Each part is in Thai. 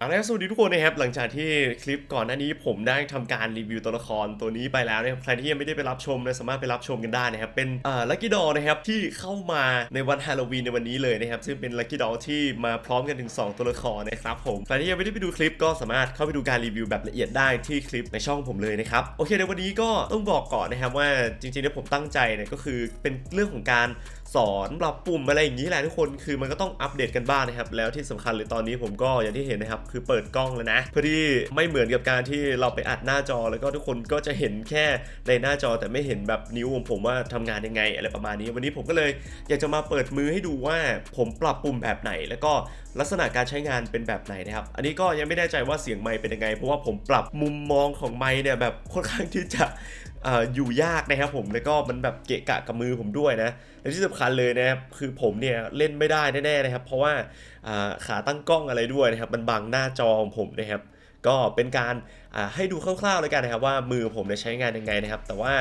เอาละสวัสดีทุกคนนะครับหลังจากที่คลิปก่อนหน้านี้ผมได้ทำการรีวิวตัวละครตัวนี้ไปแล้วนะครับใครที่ยังไม่ได้ไปรับชมนะสามารถไปรับชมกันได้นะครับเป็นเอ่อลัคกี้ดอนะครับที่เข้ามาในวันฮาโลวีนในวันนี้เลยนะครับซึ่งเป็นลัคกี้ดอที่มาพร้อมกันถึง 2 ตัวละครนะครับผมใครที่ยังไม่ได้ไปดูคลิปก็สามารถเข้าไปดูการรีวิวแบบละเอียดได้ที่คลิปในช่องผมเลยนะครับโอเคในวันนี้ก็ต้องบอกก่อนนะครับว่าจริงๆแล้วผมตั้งใจเนี่ยก็คือเป็นเรื่องของการ สอนปรับปุ่มอะไรอย่างนี้แหละทุกคนคือมันก็ต้องอัปเดตกันบ้างนะครับ แล้วที่สำคัญเลยตอนนี้ผมก็อย่างที่เห็นนะครับ คือเปิดกล้องแล้วนะ เพื่อที่ไม่เหมือนกับการที่เราไปอัดหน้าจอแล้วก็ทุกคนก็จะเห็นแค่ในหน้าจอแต่ไม่เห็นแบบนิ้วของผมว่าทำงานยังไงอะไรประมาณนี้ วันนี้ผมก็เลยอยากจะมาเปิดมือให้ดูว่าผมปรับปุ่มแบบไหน แล้วก็ลักษณะการใช้งานเป็นแบบไหนนะครับ อันนี้ก็ยังไม่แน่ใจว่าเสียงไมค์เป็นยังไง เพราะว่าผมปรับมุมมองของไมค์เนี่ยแบบค่อนข้างที่จะ อยู่ยากนะครับผมแล้วก็มันแบบเกะกะกับมือผมด้วยนะและที่สำคัญเลยนะครับคือผมเนี่ยเล่นไม่ได้แน่ๆนะครับ เพราะว่าขาตั้งกล้องอะไรด้วยนะครับ มันบังหน้าจอของผมนะครับ ก็เป็นการให้ดูคร่าวๆเลยกันนะครับ ว่ามือผมเนี่ยใช้งานยังไงนะครับ แต่ว่า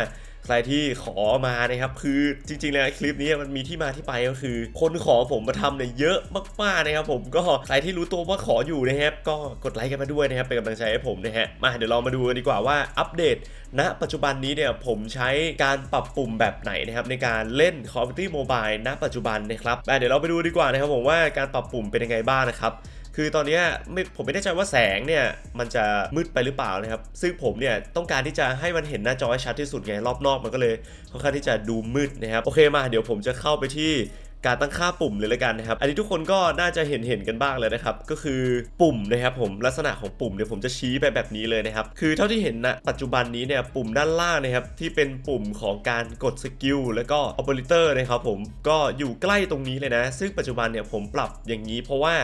ใครที่ขอมานะครับคือจริงๆแล้วคลิปนี้มันมีที่มาที่ไปก็คือ คนขอผมมาทำเนี่ยเยอะมากๆนะครับผมก็ใครที่รู้ตัวว่าขออยู่นะครับก็กดไลค์กันมาด้วยนะครับเป็นกำลังใจให้ผมนะฮะมาเดี๋ยวเรามาดูกันดีกว่าว่าอัปเดตณปัจจุบันนี้เนี่ยผมใช้การปรับปุ่มแบบไหนนะครับในการเล่น Call of Duty Mobile ณ ปัจจุบันนะครับอ่เดี๋ยวเราไปดูดีกว่านะครับผมว่าการปรับปุ่มเป็นยังไงบ้างนะครับ คือตอนนี้ไม่ผมไม่แน่ใจว่าแสงเนี่ยมันจะมืดไปหรือเปล่านะครับ ซึ่งผมเนี่ยต้องการที่จะให้มันเห็นหน้าจอให้ชัดที่สุดไงรอบนอกมันก็เลยค่อนข้างที่จะดูมืดนะครับ โอเคมาเดี๋ยวผมจะเข้าไปที่ การตั้งค่าปุ่มเลยละกันนะครับ อันนี้ทุกคนก็น่าจะเห็นเห็นกันบ้างเลยนะครับ ก็คือปุ่มนะครับผมลักษณะของปุ่มเดี๋ยวผมจะชี้ไปแบบนี้เลยนะครับ คือเท่าที่เห็นนะปัจจุบันนี้เนี่ยปุ่มด้านล่างนะครับที่เป็นปุ่มของการกดสกิลแล้วก็ออเปอเรเตอร์นะครับผมก็อยู่ใกล้ตรงนี้เลยนะ ซึ่งปัจจุบันเนี่ยผมปรับอย่างนี้ เพราะว่า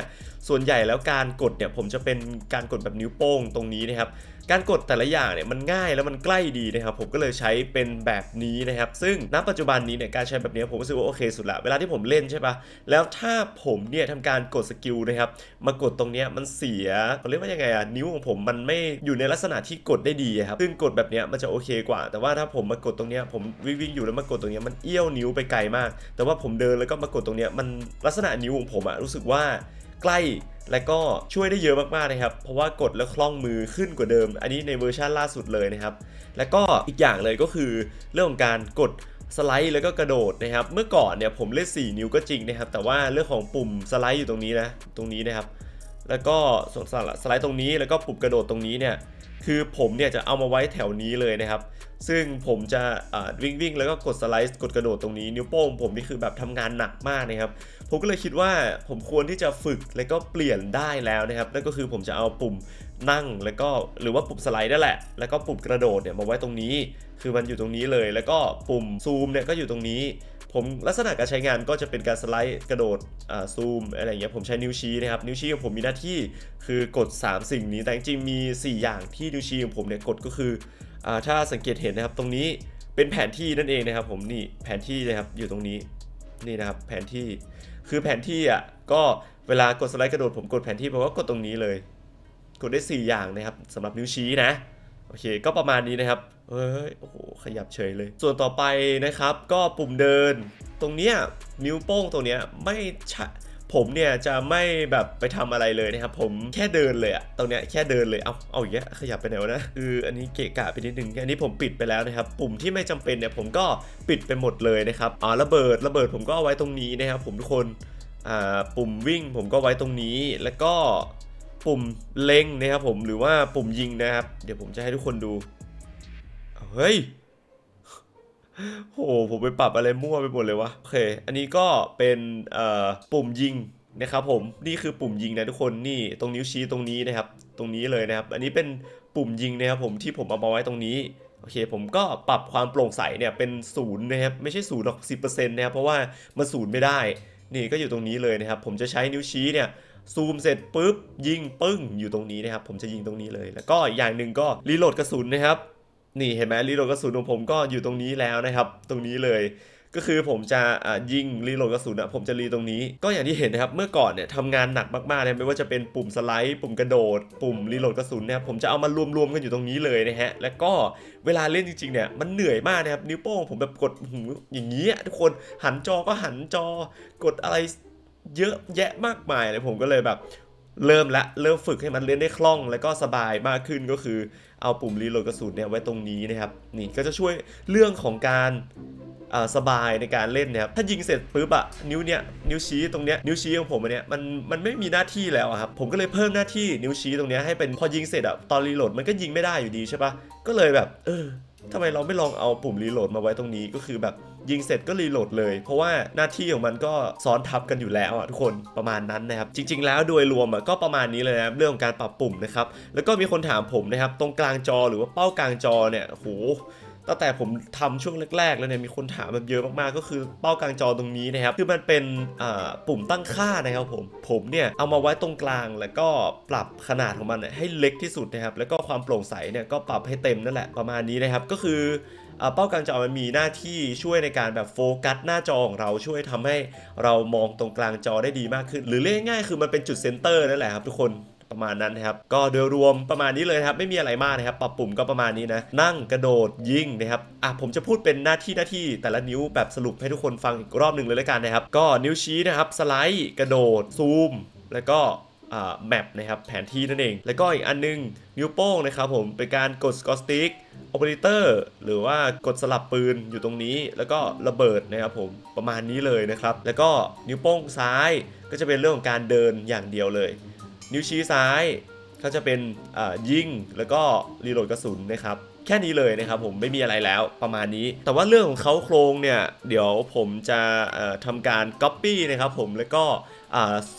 ส่วนใหญ่แล้วการกดเนี่ยผมจะเป็นการกดแบบนิ้วโป้งตรงนี้นะครับ การกดแต่ละอย่างเนี่ยมันง่ายแล้วมันใกล้ดีนะครับผมก็เลยใช้เป็นแบบนี้นะครับ ซึ่งณปัจจุบันนี้เนี่ยการใช้แบบนี้ผมรู้สึกว่าโอเคสุดละเวลาที่ผมเล่นใช่ปะแล้วถ้าผมเนี่ยทำการกดสกิลนะครับมากดตรงเนี้ยมันเสียเขาเรียกว่ายังไงอะนิ้วของผมมันไม่อยู่ในลักษณะที่กดได้ดีครับซึ่งกดแบบเนี้ยมันจะโอเคกว่า แต่ว่าถ้าผมมากดตรงเนี้ยผมวิ่งวิ่งอยู่แล้วมากดตรงเนี้ยมันเอี้ยวนิ้วไปไกลมาก แต่ว่าผมเดินแล้วก็มากดตรงเนี้ยมันลักษณะนิ้วของผมอะรู้สึกว่า ใกล้และก็ช่วยได้เยอะมากๆนะครับ เพราะว่ากดแล้วคล่องมือขึ้นกว่าเดิม อันนี้ในเวอร์ชันล่าสุดเลยนะครับ และก็อีกอย่างเลยก็คือเรื่องของการกดสไลด์แล้วก็กระโดดนะครับ เมื่อก่อนเนี่ยผมเล่น4นิ้วก็จริงนะครับ แต่ว่าเรื่องของปุ่มสไลด์อยู่ตรงนี้นะ ตรงนี้นะครับ แล้วก็ส่วนสไลด์ตรงนี้แล้วก็ปุ่มกระโดดตรงนี้เนี่ยคือผมเนี่ยจะเอามาไว้แถวนี้เลยนะครับ ซึ่งผมจะวิ่งวิ่งแล้วก็กดสไลด์กดกระโดดตรงนี้นิ้วโป้งผมนี่คือแบบทำงานหนักมากนะครับ ผมก็เลยคิดว่าผมควรที่จะฝึกแล้วก็เปลี่ยนได้แล้วนะครับ นั่นก็คือผมจะเอาปุ่มนั่งแล้วก็หรือว่าปุ่มสไลด์นั่นแหละ แล้วก็ปุ่มกระโดดเนี่ยมาไว้ตรงนี้ คือมันอยู่ตรงนี้เลย แล้วก็ปุ่มซูมเนี่ยก็อยู่ตรงนี้ ผมลักษณะการใช้งานก็จะเป็นการสไลด์กระโดดซูมอะไรอย่างเงี้ยผมใช้นิ้วชี้นะครับนิ้วชี้ของผมมีหน้าที่คือกด 3 สิ่งนี้แต่จริงมี 4 อย่างที่นิ้วชี้ของผมเนี่ยกดก็คืออถ้าสังเกตเห็นนะครับตรงนี้เป็นแผนที่นั่นเองนะครับ ผมนี่แผนที่นะครับอยู่ตรงนี้นี่นะครับแผนที่คือแผนที่อะก็เวลากดสไลด์กระโดดผมกดแผนที่ผมก็กดตรงนี้เลย กดได้ 4 อย่างนะครับสำหรับนิ้วชี้นะโอเคก็ประมาณนี้นะครับ เฮ้ย โอ้โห ขยับเฉยเลย ส่วนต่อไปนะครับ ก็ปุ่มเดิน ตรงเนี้ยนิ้วโป้งตรงเนี้ยไม่ใช่ผมเนี่ยจะไม่แบบไปทำอะไรเลยนะครับ ผมแค่เดินเลยอะตรงเนี้ยแค่เดินเลย เอาเอาอย่างเงี้ยขยับไปไหนวะนะคืออันนี้เกะกะไปนิดนึงอันนี้ผมปิดไปแล้วนะครับ ปุ่มที่ไม่จำเป็นเนี่ยผมก็ปิดไปหมดเลยนะครับอ๋อระเบิดระเบิดผมก็เอาไว้ตรงนี้นะครับ ผมทุกคนอ่าปุ่มวิ่งผมก็ไว้ตรงนี้แล้วก็ปุ่มเล็งนะครับผมหรือว่าปุ่มยิงนะครับ เดี๋ยวผมจะให้ทุกคนดู เฮ้ยโหผมไปปรับอะไรมั่วไปหมดเลยวะโอเค อันนี้ก็เป็นปุ่มยิงนะครับผมนี่คือปุ่มยิงนะทุกคนนี่ตรงนิ้วชี้ตรงนี้นะครับ ตรงนี้เลยนะครับ อันนี้เป็นปุ่มยิงนะครับผมที่ผมเอามาไว้ตรงนี้โอเคผมก็ปรับความโปร่งใสเนี่ยเป็นศูนย์นะครับไม่ใช่ศูนย์หรอกสินะครับเพราะว่ามันศูนย์ไม่ได้ นี่ก็อยู่ตรงนี้เลยนะครับ ผมจะใช้นิ้วชี้เนี่ยซูมเสร็จปุ๊บยิงปึ้งอยู่ตรงนี้นะครับ ผมจะยิงตรงนี้เลย แล้วก็อีกอย่างหนึ่งก็รีโหลดกระสุนนะครับ นี่เห็นไหมรีโหลดกระสุนของผมก็อยู่ตรงนี้แล้วนะครับ ตรงนี้เลยก็คือผมจะยิงรีโหลดกระสุนอะผมจะรีตรงนี้ ก็อย่างที่เห็นนะครับ เมื่อก่อนเนี่ยทำงานหนักมากๆนะไม่ว่าจะเป็นปุ่มสไลด์ ปุ่มกระโดด ปุ่มรีโหลดกระสุนนะครับผมจะเอามารวมๆกันอยู่ตรงนี้เลยนะฮะ แล้วก็เวลาเล่นจริงๆเนี่ยมันเหนื่อยมากนะครับนิ้วโป้งผมแบบกดหูอย่างนี้ทุกคนหันจอก็หันจอกดอะไรเยอะแยะมากมายเลยผมก็เลยแบบ เริ่มละเริ่มฝึกให้มันเล่นได้คล่อง แล้วก็สบายมากขึ้นก็คือ เอาปุ่มรีโหลดกระสุนเนี่ยไว้ตรงนี้นะครับนี่ก็จะช่วยเรื่องของการสบายในการเล่นนะครับถ้ายิงเสร็จปุ๊บอะนิ้วเนี่ยนิ้วชี้ตรงเนี้ยนิ้วชี้ของผมอันเนี้ยมันมันไม่มีหน้าที่แล้วอะครับผมก็เลยเพิ่มหน้าที่นิ้วชี้ตรงเนี้ยให้เป็นพอยิงเสร็จอะตอนรีโหลดมันก็ยิงไม่ได้อยู่ดีใช่ปะก็เลยแบบ เออทำไมเราไม่ลองเอาปุ่มรีโหลดมาไว้ตรงนี้ก็คือแบบ ยิงเสร็จก็รีโหลดเลย เพราะว่าหน้าที่ของมันก็ซ้อนทับกันอยู่แล้วอะทุกคนประมาณนั้นนะครับ จริง ๆ แล้วโดยรวมอะก็ประมาณนี้เลยนะครับเรื่องของการปรับปุ่มนะครับ แล้วก็มีคนถามผมนะครับ ตรงกลางจอหรือว่าเป้ากลางจอเนี่ยโหตั้งแต่ผมทำช่วงแรกๆ แล้วเนี่ยมีคนถามแบบเยอะมากๆ ก็คือเป้ากลางจอตรงนี้นะครับ คือมันเป็นปุ่มตั้งค่านะครับผม ผมเนี่ยเอามาไว้ตรงกลางแล้วก็ปรับขนาดของมันให้เล็กที่สุดนะครับ แล้วก็ความโปร่งใสเนี่ยก็ปรับให้เต็มนั่นแหละประมาณนี้นะครับ ก็คือ เป้ากลางจอมันมีหน้าที่ช่วยในการแบบโฟกัสหน้าจอของเราช่วยทำให้เรามองตรงกลางจอได้ดีมากขึ้น หรือเรียกง่ายๆคือมันเป็นจุดเซนเตอร์นั่นแหละครับทุกคนประมาณนั้นนะครับ ก็โดยรวมประมาณนี้เลยครับ ไม่มีอะไรมากนะครับ ปรับปุ่มก็ประมาณนี้นะ นั่งกระโดดยิงนะครับ อะผมจะพูดเป็นหน้าที่หน้าที่แต่ละนิ้วแบบสรุปให้ทุกคนฟังอีกรอบหนึ่งเลยแล้วกันนะครับ ก็นิ้วชี้นะครับ สไลด์ กระโดด ซูม แล้วก็ แมปนะครับแผนที่นั่นเอง แล้วก็อีกอันนึงนิ้วโป้งนะครับผมเป็นการกดสกอตสติ๊กโอเปอเรเตอร์หรือว่ากดสลับปืนอยู่ตรงนี้ แล้วก็ระเบิดนะครับผมประมาณนี้เลยนะครับ แล้วก็นิ้วโป้งซ้ายก็จะเป็นเรื่องของการเดินอย่างเดียวเลย นิ้วชี้ซ้ายก็จะเป็นยิงแล้วก็รีโหลดกระสุนนะครับแค่นี้เลยนะครับผมไม่มีอะไรแล้วประมาณนี้ แต่ว่าเรื่องของเขาโครงเนี่ย เดี๋ยวผมจะเอ่อทำการ Copy นะครับผมแล้วก็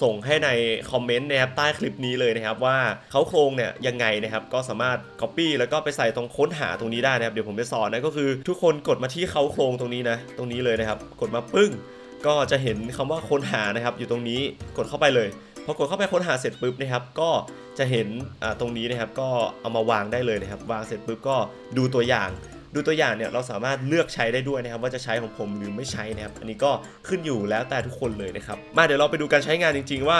ส่งให้ในคอมเมนต์นะครับใต้คลิปนี้เลยนะครับว่าเขาโครงเนี่ยยังไงนะครับก็สามารถ Copy แล้วก็ไปใส่ตรงค้นหาตรงนี้ได้นะครับเดี๋ยวผมจะสอนนะก็คือทุกคนกดมาที่เขาโครงตรงนี้นะตรงนี้เลยนะครับ กดมาปึ้ง ก็จะเห็นคำว่าค้นหานะครับอยู่ตรงนี้กดเข้าไปเลยพอกดเข้าไปค้นหาเสร็จปุ๊บนะครับก็จะเห็นตรงนี้นะครับก็เอามาวางได้เลยนะครับ วางเสร็จปุ๊บก็ดูตัวอย่าง ดูตัวอย่างเนี่ยเราสามารถเลือกใช้ได้ด้วยนะครับว่าจะใช้ของผมหรือไม่ใช้นะครับอันนี้ก็ขึ้นอยู่แล้วแต่ทุกคนเลยนะครับมาเดี๋ยวเราไปดูการใช้งานจริง ๆ ว่า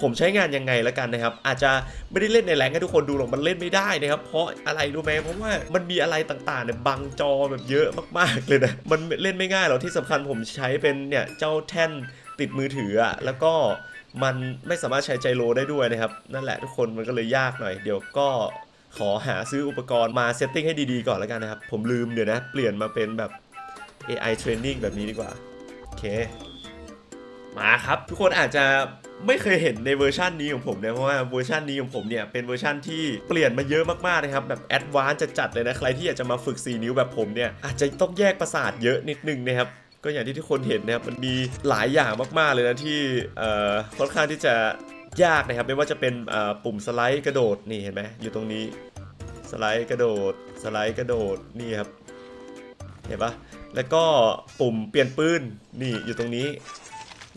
ผมใช้งานยังไงแล้วกันนะครับอาจจะไม่ได้เล่นในแรงให้ทุกคนดูหรอกมันเล่นไม่ได้นะครับเพราะอะไรรู้ไหมเพราะว่ามันมีอะไรต่างๆเนี่ยบังจอแบบเยอะมากๆเลยนะมันเล่นไม่ง่ายหรอกที่สำคัญผมใช้เป็นเนี่ยเจ้าแท่นติดมือถืออะแล้วก็มันไม่สามารถใช้ใจโลได้ด้วยนะครับ นั่นแหละทุกคนมันก็เลยยากหน่อย เดี๋ยวก็ ขอหาซื้ออุปกรณ์มาเซตติ้งให้ดีๆก่อนแล้วกันนะครับ ผมลืมเดี๋ยวนะ เปลี่ยนมาเป็นแบบ AI training แบบนี้ดีกว่า โอเค มาครับ ทุกคนอาจจะไม่เคยเห็นในเวอร์ชันนี้ของผมนะเพราะว่าเวอร์ชันนี้ของผมเนี่ยเป็นเวอร์ชันที่เปลี่ยนมาเยอะมากๆนะครับแบบแอดวานซ์จัดๆเลยนะใครที่อยากจะมาฝึก 4 นิ้วแบบผมเนี่ยอาจจะต้องแยกประสาทเยอะนิดนึงนะครับก็อย่างที่ทุกคนเห็นนะครับมันมีหลายอย่างมากๆเลยนะที่ค่อนข้างที่จะ ยากนะครับ ไม่ว่าจะเป็นปุ่มสไลด์กระโดดนี่เห็นไหมอยู่ตรงนี้สไลด์กระโดดสไลด์กระโดดนี่ครับเห็นปะแล้วก็ปุ่มเปลี่ยนปืนนี่อยู่ตรงนี้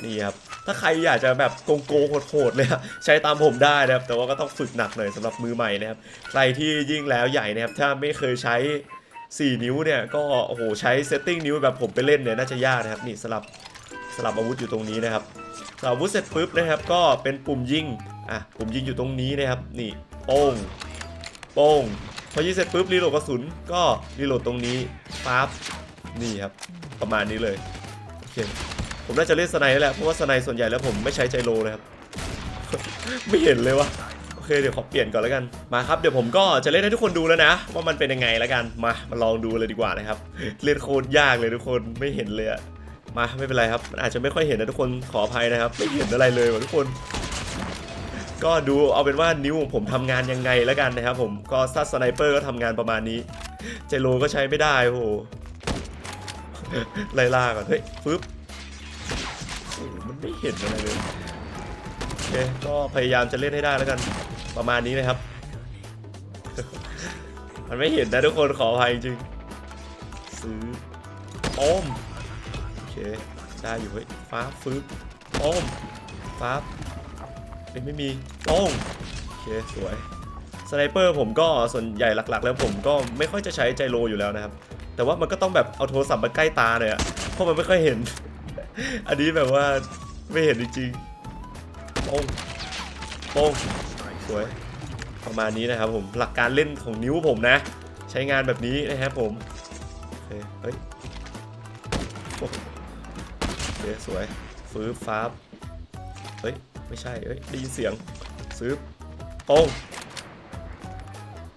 นี่ครับถ้าใครอยากจะแบบโกงโกงโหดๆเลยใช้ตามผมได้นะครับ แต่ว่าก็ต้องฝึกหนักหน่อยสำหรับมือใหม่นะครับใครที่ยิ่งแล้วใหญ่นะครับ ถ้าไม่เคยใช้ 4 นิ้วเนี่ยก็โอ้โหใช้เซตติ้งนิ้วแบบผมไปเล่นเนี่ยน่าจะยากนะครับนี่สลับสลับอาวุธอยู่ตรงนี้นะครับ สลับอาวุธเสร็จปุ๊บนะครับ ก็เป็นปุ่มยิงอะปุ่มยิงอยู่ตรงนี้นะครับนี่โป้งโป้งพอยิงเสร็จปุ๊บรีโหลดกระสุนก็รีโหลดตรงนี้ปั๊บนี่ครับประมาณนี้เลยโอเคผมน่าจะเล่นสไนด์แล้วแหละเพราะว่าสไนด์ส่วนใหญ่แล้วผมไม่ใช้ใจโลเลยครับ ไม่เห็นเลยวะโอเคเดี๋ยวขอเปลี่ยนก่อนแล้วกันมาครับเดี๋ยวผมก็จะเล่นให้ทุกคนดูแล้วนะ ว่ามันเป็นยังไงแล้วกันมามาลองดูเลยดีกว่านะครับเล่นโคตรยากเลยทุกคนไม่เห็นเลยอะ มาไม่เป็นไรครับ มันอาจจะไม่ค่อยเห็นนะทุกคนขออภัยนะครับ ไม่เห็นอะไรเลยว่ะทุกคน ก็ดูเอาเป็นว่านิ้วของผมทำงานยังไงแล้วกันนะครับ ผมก็ซัดสไนเปอร์ก็ทำงานประมาณนี้ใจโลก็ใช้ไม่ได้โอ้โหไล่ล่าก่อนเฮ้ยฟึบมันไม่เห็นอะไรเลยโอเคก็พยายามจะเล่นให้ได้แล้วกันประมาณนี้นะครับ มันไม่เห็นนะทุกคนขออภัยจริงซื้อโอมโอเค ได้อยู่เฮ้ยฟ้าฟื้นโอมฟ้าเอ้ยไม่มีโป้งโอเคสวยสไนเปอร์ผมก็ส่วนใหญ่หลักๆ แล้วผมก็ไม่ค่อยจะใช้ใจโลอยู่แล้วนะครับ แต่ว่ามันก็ต้องแบบเอาโทรศัพท์มาใกล้ตาหน่อยอะเพราะมันไม่ค่อยเห็น อันนี้แบบว่าไม่เห็นจริงๆโป้งโป้งสวยประมาณนี้นะครับผมหลักการเล่นของนิ้วผมนะ ใช้งานแบบนี้นะครับผมเฮ้ย สวยฟื้นฟ้าบเฮ้ย ไม่ใช่ เฮ้ย ได้ยินเสียงซื้อโป้ง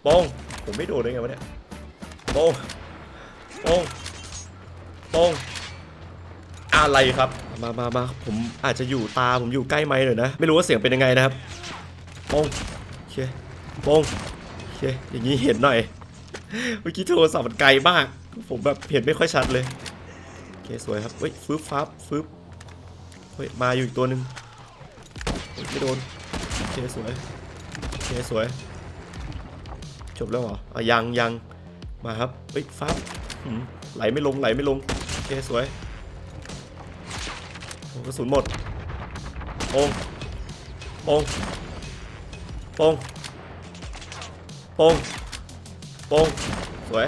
โป้งผมไม่โดนได้ไงวะเนี่ยโป้งโป้งโป้งอะไรครับ มามามาผมอาจจะอยู่ตาผมอยู่ใกล้ไม้หน่อยนะ ไม่รู้ว่าเสียงเป็นยังไงนะครับโป้งโอเคโป้งโอเคอย่างนี้เห็นหน่อย เมื่อกี้โทรศัพท์มันไกลมาก ผมแบบเห็นไม่ค่อยชัดเลย เคสวยครับเฮ้ยฟึบฟับฟึบเฮ้ยมาอยู่อีกตัวหนึ่งไม่โดนโอเคสวยโอเคสวย จบแล้วเหรออะยังยังมาครับเฮ้ยฟับไหลไม่ลงไหลไม่ลงโอเคสวยกระสุนหมดโป้งโป้งโป้งโป้งโป้งสวย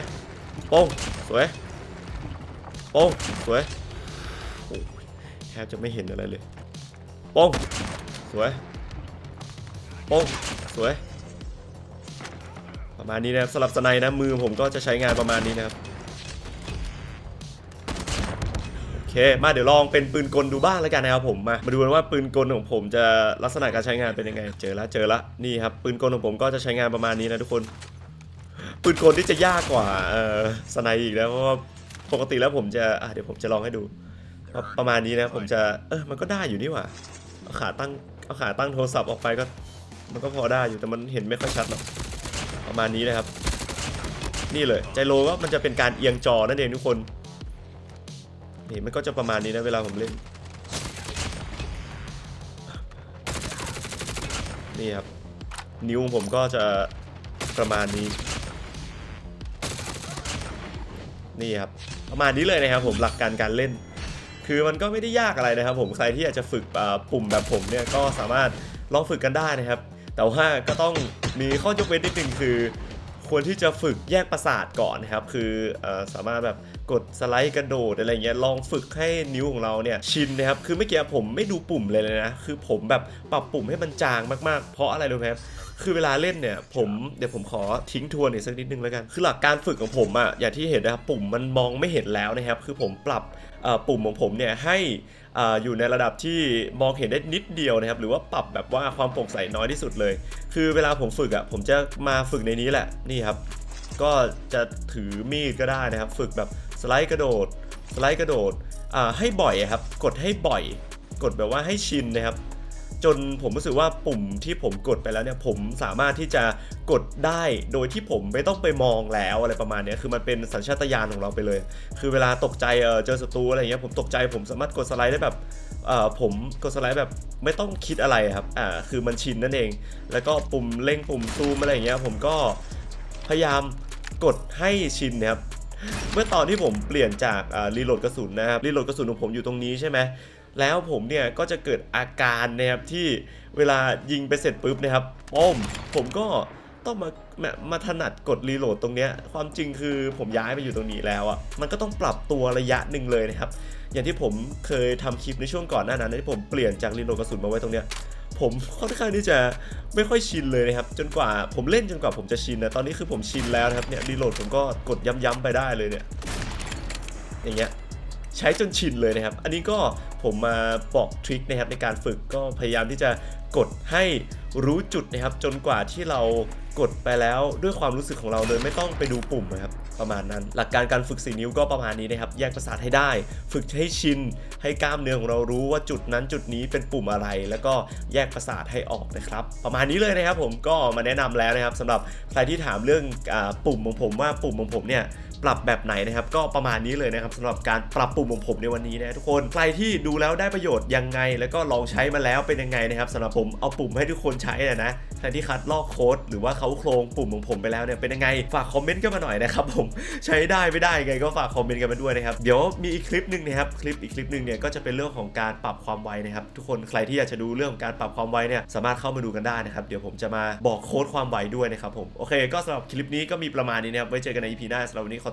โป้งสวย โป้งสวยโอ้แทบจะไม่เห็นอะไรเลยโป้งสวยโป้งสวย ประมาณนี้นะครับสำหรับสไนนะมือผมก็จะใช้งานประมาณนี้นะครับโอเคมาเดี๋ยวลองเป็นปืนกลดูบ้างแล้วกันนะครับผมมา มาดูกันว่าปืนกลของผมจะลักษณะการใช้งานเป็นยังไง เจอละเจอละนี่ครับปืนกลของผมก็จะใช้งานประมาณนี้นะทุกคน ปืนกลที่จะยากกว่าเออสไนอีกนะเพราะว่า ปกติแล้วผมจะอะเดี๋ยวผมจะลองให้ดูว่าประมาณนี้นะ ผมจะ เออมันก็ได้อยู่นี่หว่าเอาขาตั้งเอาขาตั้งโทรศัพท์ออกไปก็ มันก็พอได้อยู่แต่มันเห็นไม่ค่อยชัดหรอกประมาณนี้นะครับ นี่เลยไจโรก็มันจะเป็นการเอียงจอนั่นเองทุกคนนี่มันก็จะประมาณนี้นะเวลาผมเล่นนี่ครับนิ้วของผมก็จะประมาณนี้ นี่ครับ ประมาณนี้เลยนะครับผมหลักการการเล่น คือมันก็ไม่ได้ยากอะไรนะครับ ผมใครที่อยากจะฝึกปุ่มแบบผมเนี่ยก็สามารถลองฝึกกันได้นะครับ แต่ว่าก็ต้องมีข้อยกเว้นนิดนึงคือควรที่จะฝึกแยกประสาทก่อนนะครับ คือออสามารถแบบกดสไลด์กระโดดอะไรเงี้ยลองฝึกให้นิ้วของเราเนี่ยชินนะครับ คือเมื่อกี้ผมไม่ดูปุ่มเลยเลยนะ คือผมแบบปรับปุ่มให้มันจางมากๆ เพราะอะไรรู้ไหมครับ คือเวลาเล่นเนี่ยผมเดี๋ยวผมขอทิ้งทวนอีกสักนิดนึงแล้วกัน คือหลักการฝึกของผมอะอย่างที่เห็นนะครับปุ่มมันมองไม่เห็นแล้วนะครับ คือผมปรับปุ่มของผมเนี่ยให้ออยู่ในระดับที่มองเห็นได้นิดเดียวนะครับ หรือว่าปรับแบบว่าความโปร่งใสน้อยที่สุดเลย คือเวลาผมฝึกอะผมจะมาฝึกในนี้แหละนี่ครับ ก็จะถือมีดก็ได้นะครับ ฝึกแบบสไลด์กระโดด สไลด์กระโดดให้บ่อยครับ กดให้บ่อย กดแบบว่าให้ชินนะครับ จนผมรู้สึกว่าปุ่มที่ผมกดไปแล้วเนี่ยผมสามารถที่จะกดได้โดยที่ผมไม่ต้องไปมองแล้วอะไรประมาณนี้คือมันเป็นสัญชาตญาณของเราไปเลย คือเวลาตกใจเจอศัตรูอะไรเงี้ยผมตกใจผมสามารถกดสไลด์ได้แบบเออผมกดสไลด์แบบไม่ต้องคิดอะไรครับอ่าคือมันชินนั่นเอง แล้วก็ปุ่มเร่งปุ่มซูมอะไรเงี้ยผมก็พยายามกดให้ชินนะครับเมื่อตอนที่ผมเปลี่ยนจากรีโหลดกระสุนนะครับรีโหลดกระสุนของผมอยู่ตรงนี้ใช่ไหม แล้วผมเนี่ยก็จะเกิดอาการนะครับที่เวลายิงไปเสร็จปุ๊บนะครับป้อมผมก็ต้องมามามาถนัดกดรีโหลดตรงเนี้ยความจริงคือผมย้ายไปอยู่ตรงนี้แล้วอะ่ะมันก็ต้องปรับตัวระยะหนึ่งเลยนะครับ อย่างที่ผมเคยทำคลิปในช่วงก่อนหน้านั้นที่ผมเปลี่ยนจากรีโหลดกระสุนมาไว้ตรงเนี้ยผมค่อนข้างที่จะไม่ค่อยชินเลยนะครับ จนกว่าผมเล่นจนกว่าผมจะชินนะตอนนี้คือผมชินแล้วนะครับเนี่ยรีโหลดผมก็กดย้ำๆไปได้เลยเนี่ยอย่างเงี้ย ใช้จนชินเลยนะครับ อันนี้ก็ผมมาบอกทริคนะครับในการฝึกก็พยายามที่จะกดให้รู้จุดนะครับ จนกว่าที่เรากดไปแล้วด้วยความรู้สึกของเราโดยไม่ต้องไปดูปุ่มนะครับประมาณนั้น หลักการการฝึกสีนิ้วก็ประมาณนี้นะครับ แยกประสาทให้ได้ ฝึกให้ชิน ให้กล้ามเนื้อของเรารู้ว่าจุดนั้นจุดนี้เป็นปุ่มอะไร แล้วก็แยกประสาทให้ออกนะครับ ประมาณนี้เลยนะครับ ผมก็มาแนะนำแล้วนะครับสำหรับใครที่ถามเรื่องอปุ่มของผมว่าปุ่มของผมเนี่ย ปรับแบบไหนนะครับก็ประมาณนี้เลยนะครับสำหรับการปรับปุ่มของผมในวันนี้นะทุกคนใครที่ดูแล้วได้ประโยชน์ยังไง แล้วก็ลองใช้มาแล้วเป็นยังไงนะครับสำหรับผมเอาปุ่มให้ทุกคนใช้นะนะใครที่คัดลอกโค้ดหรือว่าเขาโครงปุ่มของผมไปแล้วเนี่ยเป็นยังไงฝากคอมเมนต์กันมาหน่อยนะครับผมใช้ได้ไม่ได้ยังไงก็ฝากคอมเมนต์กันมาด้วยนะครับเดี๋ยวมีอีกคลิปหนึ่งนะครับคลิปอีกคลิปหนึ่งเนี่ยก็จะเป็นเรื่องของการปรับความไวนะครับทุกคนใครที่อยากจะดูเรื่องของการปรับความไวเนี่ยสามารถเข้ามาดูกันได้นะครับเดี๋ยวผมจะมาบอกโค้ดความไวด้วยนะครับผมโอเคก็สำหรับคลิปนี้ก็มีประมาณนี้นะครับไว้เจอกันใน EP หน้าสำหรับวันนี้ขอ